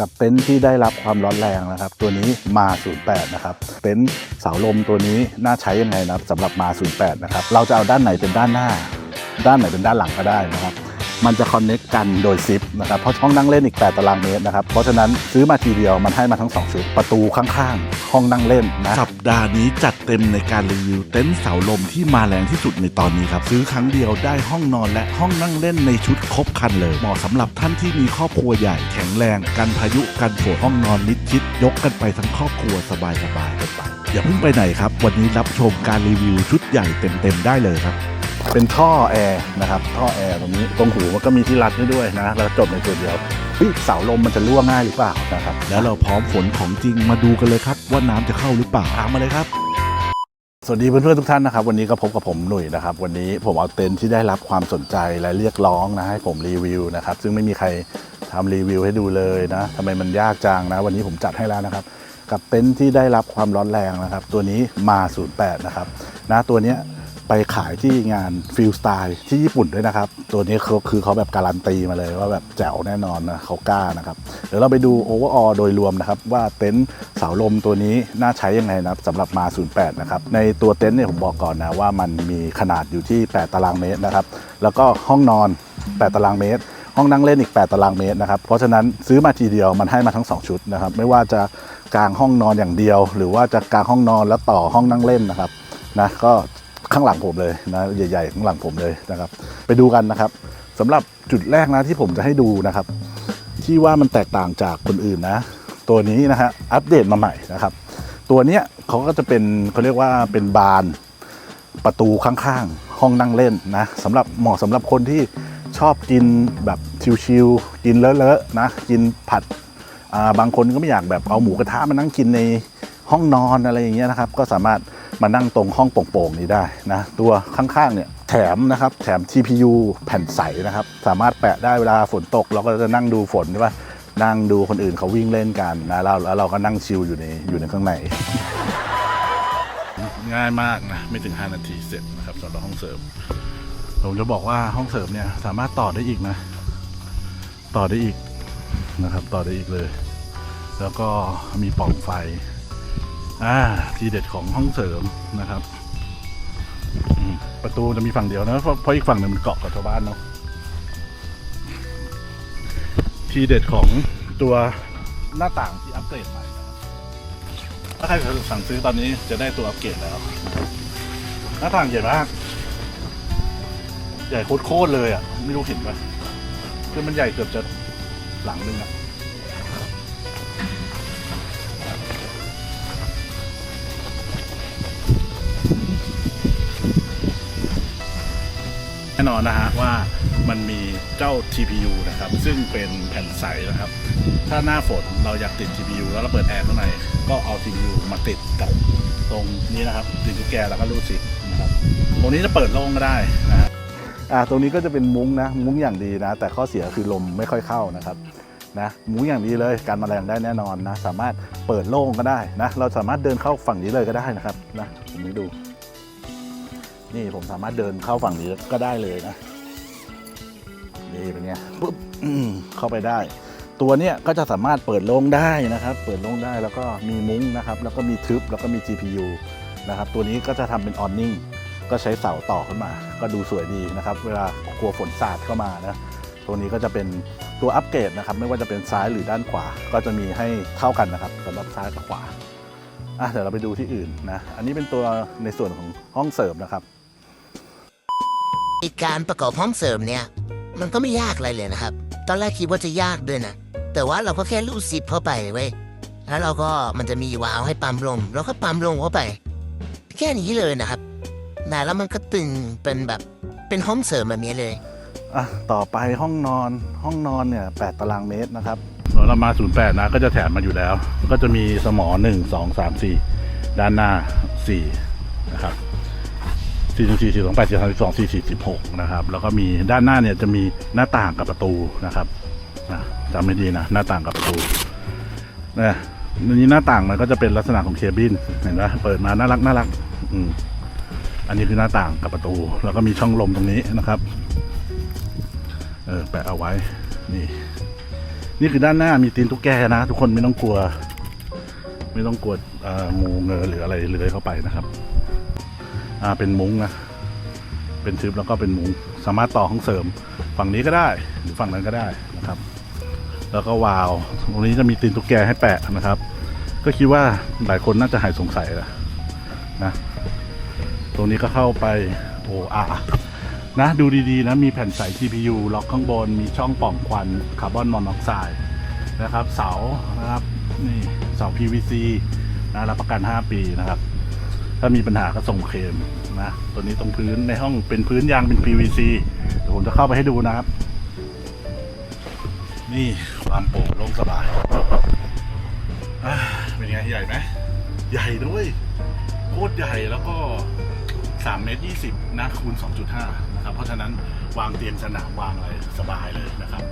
กับเต็นท์ที่ได้รับความร้อนแรงนะครับ ตัวนี้มา 08 นะครับเต็นท์เสาลมตัวนี้น่าใช้ยังไงนะครับสำหรับมา 08 นะครับ เราจะเอาด้านไหนเป็นด้านหน้า ด้านไหนเป็นด้านหลังก็ได้นะครับ มันจะคอนเน็กกันโดยซิปนะครับเพราะห้องนั่งเล่นอีก 8 ตารางเมตรนะครับ เพราะฉะนั้นซื้อมาทีเดียวมันให้มาทั้ง2ชุดประตูข้างๆ ห้องนั่งเล่นนะ สัปดาห์นี้จัดเต็มในการรีวิวเต็นท์เสาลมที่มาแรงที่สุดในตอนนี้ครับ ซื้อครั้งเดียวได้ห้องนอนและห้องนั่งเล่นในชุดครบคันเลย เหมาะสำหรับท่านที่มีครอบครัวใหญ่แข็งแรงกันพายุกันฝนห้องนอนมิดชิด ยกกันไปทั้งครอบครัวสบายๆกันไปอย่าเพิ่งไปไหนครับ วันนี้รับชมการรีวิวชุดใหญ่เต็มๆได้เลยครับ เป็นท่อแอร์นะครับท่อแอร์ตรงนี้ตรงหูมันก็มีที่รัดให้ด้วยนะแล้วจบในตัวเดียวเสาลมมันจะรั่วง่ายหรือเปล่านะครับแล้วเราพร้อมฝนของจริงมาดูกันเลยครับ ว่าน้ำจะเข้าหรือเปล่าตามมาเลยครับ สวัสดีเพื่อนๆทุกท่านนะครับ วันนี้ก็พบกับผมหนุ่ยนะครับ วันนี้ผมเอาเต็นท์ที่ได้รับความสนใจและเรียกร้องนะให้ผมรีวิวนะครับ ซึ่งไม่มีใครทำรีวิวให้ดูเลยนะทำไมมันยากจังนะ วันนี้ผมจัดให้แล้วนะครับกับเต็นท์ที่ได้รับความร้อนแรงนะครับ ตัวนี้มา08นะครับนะตัวเนี้ย ไปขายที่งานฟิลสไตล์ที่ญี่ปุ่นด้วยนะครับ ตัวนี้เขาคือเขาแบบการันตีมาเลยว่าแบบแจ๋วแน่นอนนะเขากล้านะครับ เดี๋ยวเราไปดูโอเวอร์ออโดยรวมนะครับ ว่าเต็นท์เสาลมตัวนี้น่าใช้ยังไงนะครับสำหรับมา 08 นะครับ ในตัวเต็นท์เนี่ยผมบอกก่อนนะว่ามันมีขนาดอยู่ที่ 8 ตารางเมตรนะครับ แล้วก็ห้องนอน 8 ตารางเมตรห้องนั่งเล่นอีก 8 ตารางเมตรนะครับ เพราะฉะนั้นซื้อมาทีเดียวมันให้มาทั้ง 2 ชุดนะครับ ไม่ว่าจะกางห้องนอนอย่างเดียว หรือว่าจะกางห้องนอนแล้วต่อห้องนั่งเล่นนะครับนะก็ ข้างหลังผมเลยนะใหญ่ๆข้างหลังผมเลยนะครับ ไปดูกันนะครับสำหรับจุดแรกนะที่ผมจะให้ดูนะครับ ที่ว่ามันแตกต่างจากคนอื่นนะ ตัวนี้นะฮะอัปเดตมาใหม่นะครับ ตัวเนี้ยเขาก็จะเป็นเขาเรียกว่าเป็นบานประตูข้างๆ ห้องนั่งเล่นนะสำหรับเหมาะสำหรับคนที่ชอบกินแบบชิวๆกินเลอะๆนะกินผัดอ่าบางคนก็ไม่อยากแบบเอาหมูกระทะมานั่งกินใน ห้องนอนอะไรอย่างเงี้ยนะครับ ก็สามารถมานั่งตรงห้องโปร่งๆนี้ได้นะตัวข้างๆเนี่ยแถมนะครับแถม TPU แผ่นใสนะครับ สามารถแปะได้เวลาฝนตก เราก็จะนั่งดูฝนใช่ปะนั่งดูคนอื่นเขาวิ่งเล่นกันนะแล้วแล้วเราก็นั่งชิลอยู่ในอยู่ในข้างในง่ายมากนะไม่ถึง 5 นาทีเสร็จนะครับสำหรับห้องเสริม ผมจะบอกว่าห้องเสริมเนี่ยสามารถต่อได้อีกนะ ต่อได้อีกนะครับ ต่อได้อีกเลย แล้วก็มีปล่องไฟ อ่าทีเด็ดของห้องเสริมนะครับประตูจะมีฝั่งเดียวนะเพราะอีกฝั่งหนึ่งมันเกาะกับชาวบ้านเนาะทีเด็ดของตัวหน้าต่างที่อัปเกรดใหม่ถ้าใครสั่งซื้อตอนนี้จะได้ตัวอัปเกรดแล้ว หน้าต่างใหญ่มาก ใหญ่โคตรเลยอะ ไม่รู้เห็นปะคือมันใหญ่เกือบจะหลังนึงอะ แน่นอนนะฮะว่ามันมีเจ้า TPU นะครับ ซึ่งเป็นแผ่นใสนะครับ ถ้าหน้าฝนเราอยากติด TPU แล้วเราเปิดแอร์ข้างในก็เอา TPU มาติดกับตรงนี้นะครับติดกุญแจแล้วก็รูดซิปนะครับตรงนี้จะเปิดโล่งก็ได้นะฮะอ่าตรงนี้ก็จะเป็นมุ้งนะ มุ้งอย่างดีนะ แต่ข้อเสียคือลมไม่ค่อยเข้านะครับนะมุ้งอย่างดีเลยการมาแมลงได้แน่นอนนะ สามารถเปิดโล่งก็ได้นะ เราสามารถเดินเข้าฝั่งนี้เลยก็ได้นะครับนะผมให้ดู นี่ผมสามารถเดินเข้าฝั่งนี้ก็ได้เลยนะนี่เป็นไงปุ๊บเข้าไปได้ ตัวเนี้ยก็จะสามารถเปิดโล่งได้นะครับ เปิดโล่งได้แล้วก็มีมุ้งนะครับ แล้วก็มีทึบแล้วก็มี GPU นะครับ ตัวนี้ก็จะทำเป็นออนนิ่งก็ใช้เสาต่อขึ้นมา ก็ดูสวยดีนะครับ เวลากลัวฝนสาดเข้ามานะตัวนี้ก็จะเป็นตัวอัปเกรดนะครับ ไม่ว่าจะเป็นซ้ายหรือด้านขวา ก็จะมีให้เท่ากันนะครับสำหรับซ้ายกับขวาอะเดี๋ยวเราไปดูที่อื่นนะ อันนี้เป็นตัวในส่วนของห้องเสริมนะครับ การประกอบห้องเสริมเนี่ย มันก็ไม่ยากอะไรเลยนะครับ ตอนแรกคิดว่าจะยากด้วยนะ แต่ว่าเราก็แค่ลูดซิปเข้าไปเว้ย แล้วเราก็มันจะมีวาล์วให้ปั๊มลมเราก็ปั๊มลมเข้าไป แค่นี้เลยนะครับนะแล้วมันก็ตึงเป็นแบบเป็นห้องเสริมแบบนี้เลย อะต่อไปห้องนอนห้องนอนเนี่ย8ตารางเมตรนะครับเรามา 08 นะ ก็จะแถมมาอยู่แล้ว ก็จะมีสมอ1 2 3 4 ด้านหน้า 4 นะครับ 4 4 4 2 8 4 3 2 4 4 16นะครับแล้วก็มีด้านหน้าเนี่ยจะมีหน้าต่างกับประตูนะครับนะจำไม่ดีนะหน้าต่างกับประตูนะนี้หน้าต่างมันก็จะเป็นลักษณะของเคบินเห็นไหมเปิดมาน่ารักน่ารักอืมอันนี้คือหน้าต่างกับประตู แล้วก็มีช่องลมตรงนี้นะครับเออแปะเอาไว้นี่ นี่คือด้านหน้ามีตีนตุ๊กแกนะ ทุกคนไม่ต้องกลัว ไม่ต้องกลัวงูเงอหรืออะไรเลื้อยเข้าไปนะครับ อ่าเป็นมุ้งนะเป็นทึบแล้วก็เป็นมุ้งสามารถต่อห้องเสริม ฝั่งนี้ก็ได้หรือฝั่งนั้นก็ได้นะครับ แล้วก็วาล์วตรงนี้จะมีตีนตุ๊กแกให้แปะนะครับ ก็คิดว่าหลายคนน่าจะหายสงสัยแล้วนะตรงนี้ก็เข้าไปโอ้อะนะดูดีๆนะมีแผ่นใส TPU ล็อกข้างบน มีช่องป่องควันคาร์บอนมอนอกไซด์นะครับ เสานะครับนี่เสา PVC นะรับประกัน 5 ปีนะครับ ถ้ามีปัญหาก็ส่งเคลมนะตัวนี้ตรงพื้นในห้องเป็นพื้นยางเป็น PVC เดี๋ยวผมจะเข้าไปให้ดูนะครับ นี่ความโปร่งโล่งสบายอ่าเป็นไงใหญ่ไหมใหญ่ด้วยโคตรใหญ่แล้วก็3เมตร20นะคูณ 2.5 นะครับ เพราะฉะนั้นวางเตียงสนามวางอะไรสบายเลยนะครับ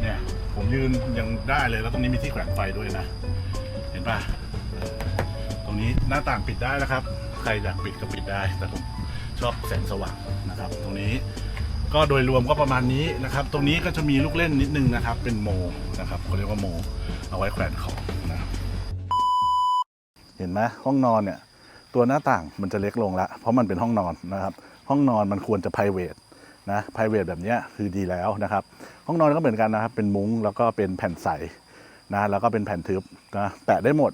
เนี่ยผมยืนยังได้เลยแล้วตรงนี้มีที่แขวนไฟด้วยนะ เห็นป่ะ ตรงนี้หน้าต่างปิดได้นะครับ ใครอยากปิดก็ปิดได้ แต่ผมชอบแสงสว่างนะครับ ตรงนี้ก็โดยรวมก็ประมาณนี้นะครับ ตรงนี้ก็จะมีลูกเล่นนิดนึงนะครับ เป็นโมนะครับเขาเรียกว่าโม เอาไว้แขวนของนะเห็นไหมห้องนอนเนี่ย ตัวหน้าต่างมันจะเล็กลงละเพราะมันเป็นห้องนอนนะครับ ห้องนอนมันควรจะ p r i v a t นะ p r i v a t แบบนี้คือดีแล้วนะครับ ห้องนอนก็เหมือนกันนะครับ เป็นมุ้งแล้วก็เป็นแผ่นใสนะแล้วก็เป็นแผ่นทึบนะแปะได้หมด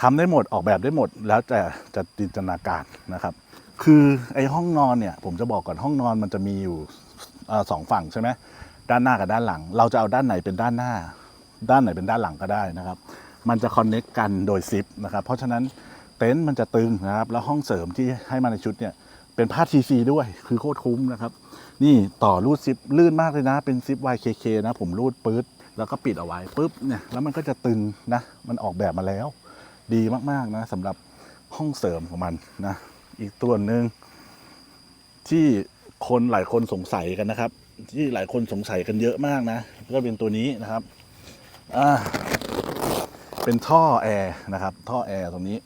ทำได้หมดออกแบบได้หมด แล้วแต่จะจินตนาการนะครับ คือไอ้ห้องนอนเนี่ย ผมจะบอกก่อนห้องนอนมันจะมีอยู่สองฝั่งใช่ไหมด้านหน้ากับด้านหลัง เราจะเอาด้านไหนเป็นด้านหน้า ด้านไหนเป็นด้านหลังก็ได้นะครับ มันจะคอนเน็กกันโดยซิปนะครับ เพราะฉะนั้นเต็นท์มันจะตึงนะครับ แล้วห้องเสริมที่ให้มาในชุดเนี่ยเป็นผ้าทีซีด้วย คือโคตรคุ้มนะครับ นี่ต่อรูดซิปลื่นมากเลยนะ เป็นซิป YKK นะ ผมรูดปื๊ดแล้วก็ปิดเอาไว้ปุ๊บเนี่ย แล้วมันก็จะตึงนะ มันออกแบบมาแล้ว ดีมากๆนะสำหรับห้องเสริมของมันนะอีกตัวหนึ่งที่คนหลายคนสงสัยกันนะครับ ที่หลายคนสงสัยกันเยอะมากนะ ก็เป็นตัวนี้นะครับอ่าเป็นท่อแอร์นะครับ ท่อแอร์ตรงนี้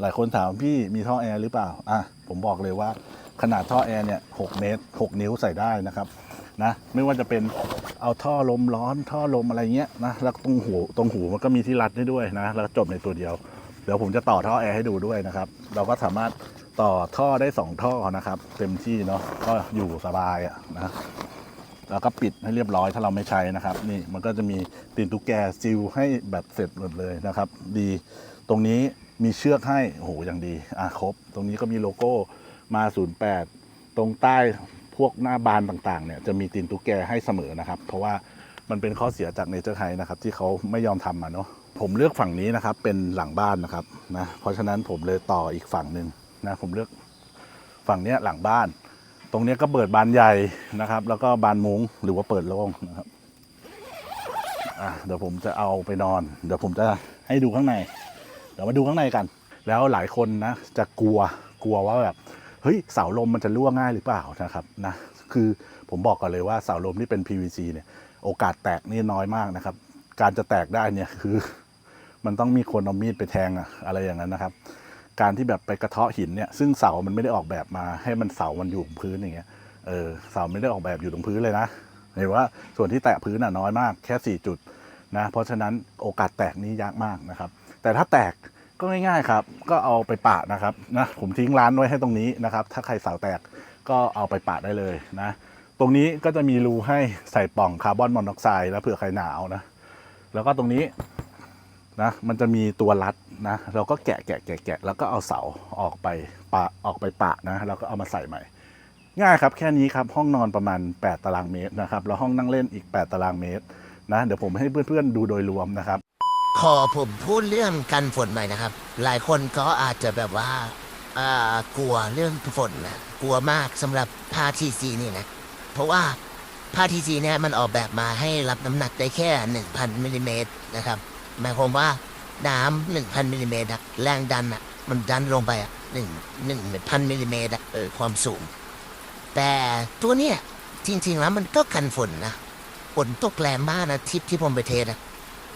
หลายคนถามพี่มีท่อแอร์หรือเปล่าอะผมบอกเลยว่าขนาดท่อแอร์เนี่ยหกเมตรหกนิ้วใส่ได้นะครับนะไม่ว่าจะเป็นเอาท่อลมร้อนท่อลมอะไรเงี้ยนะแล้วตรงหูตรงหูมันก็มีที่รัดได้ด้วยนะ แล้วจบในตัวเดียว เดี๋ยวผมจะต่อท่อแอร์ให้ดูด้วยนะครับ เราก็สามารถต่อท่อได้สองท่อนะครับ เต็มที่เนาะก็อยู่สบายอะนะแล้วก็ปิดให้เรียบร้อยถ้าเราไม่ใช้นะครับ นี่มันก็จะมีตีนตุ๊กแกซิลให้แบบเสร็จหมดเลยนะครับ ดีตรงนี้มีเชือกให้โอ้โหอย่างดีอะครบ ตรงนี้ก็มีโลโก้มา 08 ตรงใต้พวกหน้าบานต่างๆเนี่ยจะมีตีนตุ๊กแกให้เสมอนะครับ เพราะว่ามันเป็นข้อเสียจากเนเจอร์ไฮนะครับ ที่เขาไม่ยอมทำมาเนาะ ผมเลือกฝั่งนี้นะครับ เป็นหลังบ้านนะครับนะเพราะฉะนั้นผมเลยต่ออีกฝั่งหนึ่งนะผมเลือกฝั่งเนี้ยหลังบ้าน ตรงเนี้ยก็เปิดบานใหญ่นะครับ แล้วก็บานมุ้งหรือว่าเปิดโล่งนะครับอะเดี๋ยวผมจะเอาไปนอน เดี๋ยวผมจะให้ดูข้างใน เดี๋ยวมาดูข้างในกัน แล้วหลายคนนะจะกลัวกลัวว่าแบบเฮ้ยเสาลมมันจะรั่วง่ายหรือเปล่านะครับนะคือผมบอกก่อนเลยว่าเสาลมที่เป็น PVC เนี่ยโอกาสแตกนี่น้อยมากนะครับ การจะแตกได้เนี่ยคือ มันต้องมีคนเอามีดไปแทงอะอะไรอย่างนั้นนะครับ การที่แบบไปกระเทาะหินเนี่ยซึ่งเสามันไม่ได้ออกแบบมาให้มันเสามันอยู่บนพื้นอย่างเงี้ยเออเสาไม่ได้ออกแบบอยู่ตรงพื้นเลยนะเห็นว่าส่วนที่แตะพื้นอะน้อยมากแค่สี่จุดนะเพราะฉะนั้นโอกาสแตกนี่ยากมากนะครับ แต่ถ้าแตกก็ง่ายๆครับ ก็เอาไปปะนะครับนะผมทิ้งร้านไว้ให้ตรงนี้นะครับ ถ้าใครเสาแตกก็เอาไปปะได้เลยนะตรงนี้ก็จะมีรูให้ใส่ปล่องคาร์บอนมอนอกไซด์แล้วเผื่อใครหนาวนะแล้วก็ตรงนี้ นะมันจะมีตัวรัดนะเราก็แกะแกะแกะแกะแล้วก็เอาเสาออกไปปะออกไปปะนะแล้วก็เอามาใส่ใหม่ ง่ายครับแค่นี้ครับห้องนอนประมาณ 8 ตารางเมตรนะครับแล้วห้องนั่งเล่นอีก 8 ตารางเมตรนะเดี๋ยวผมให้เพื่อนๆดูโดยรวมนะครับ ขอผมพูดเรื่องกันฝนหน่อยนะครับ หลายคนก็อาจจะแบบว่าอ่ากลัวเรื่องฝนนะกลัวมากสำหรับผ้าทีซีนี่นะเพราะว่าผ้าทีซีเนี่ยมันออกแบบมาให้รับน้ำหนักได้แค่ 1,000มิลลิเมตรนะครับ หมายความว่าน้ำ1,000มิลลิเมตรอะแรงดันอะมันดันลงไปอะหนึ่งหนึ่งพันมิลลิเมตรอะเออความสูง แต่ตัวเนี้ยจริงๆแล้วมันก็กันฝนนะฝนตกแรงมากนะทริปที่ผมไปเทสอะ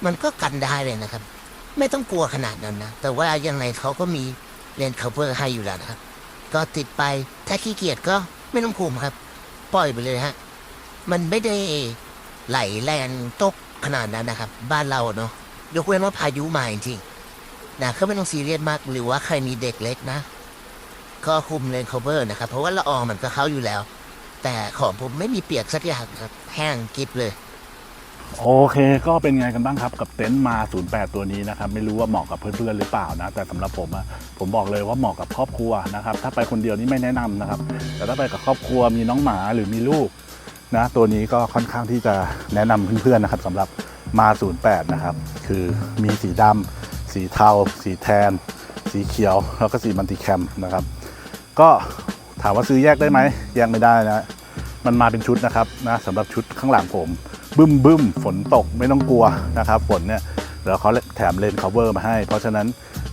มันก็กันได้เลยนะครับ ไม่ต้องกลัวขนาดนั้นนะแต่ว่ายังไงเขาก็มีเลนส์ cover ให้อยู่แล้วนะครับก็ติดไปถ้าขี้เกียจก็ไม่ต้องคุมครับ ปล่อยไปเลยฮะ มันไม่ได้ไหลแรงตกขนาดนั้นนะครับ บ้านเราเนาะ ยกเว้นว่าพายุมาจริงๆนะก็ไม่ต้องซีเรียสมากหรือว่าใครมีเด็กเล็กนะ ก็คุมเลน cover นะครับ เพราะว่าละอองมันก็เข้าอยู่แล้ว แต่ของผมไม่มีเปียกสักอย่างครับแห้งกิบเลย โอเค ก็เป็นไงกันบ้างครับกับเต็นท์มา 08 ตัวนี้นะครับ ไม่รู้ว่าเหมาะกับเพื่อนๆหรือเปล่านะ แต่สำหรับผมอะผมบอกเลยว่าเหมาะกับครอบครัวนะครับ ถ้าไปคนเดียวนี่ไม่แนะนำนะครับ แต่ถ้าไปกับครอบครัวมีน้องหมาหรือมีลูกนะ ตัวนี้ก็ค่อนข้างที่จะแนะนำเพื่อนๆนะครับสำหรับ มา 08 นะครับ คือมีสีดำสีเทา สีแทน สีเขียว แล้วก็สีมัลติแคมนะครับ ก็ถามว่าซื้อแยกได้ไหม แยกไม่ได้นะ มันมาเป็นชุดนะครับนะสำหรับชุดข้างหลังผม บึ้มบึ้มฝนตกไม่ต้องกลัวนะครับ ฝนเนี่ยเดี๋ยวเขาแถมเลน cover มาให้ เพราะฉะนั้น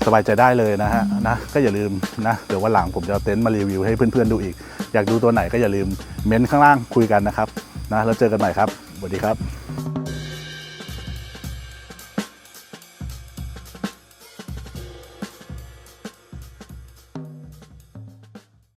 สบายใจได้เลยนะฮะนะก็อย่าลืมนะเดี๋ยววันหลังผมจะเต็นท์มารีวิวให้เพื่อนๆดูอีก อยากดูตัวไหนก็อย่าลืมเม้นข้างล่างคุยกันนะครับนะแล้วเจอกันใหม่ครับสวัสดีครับ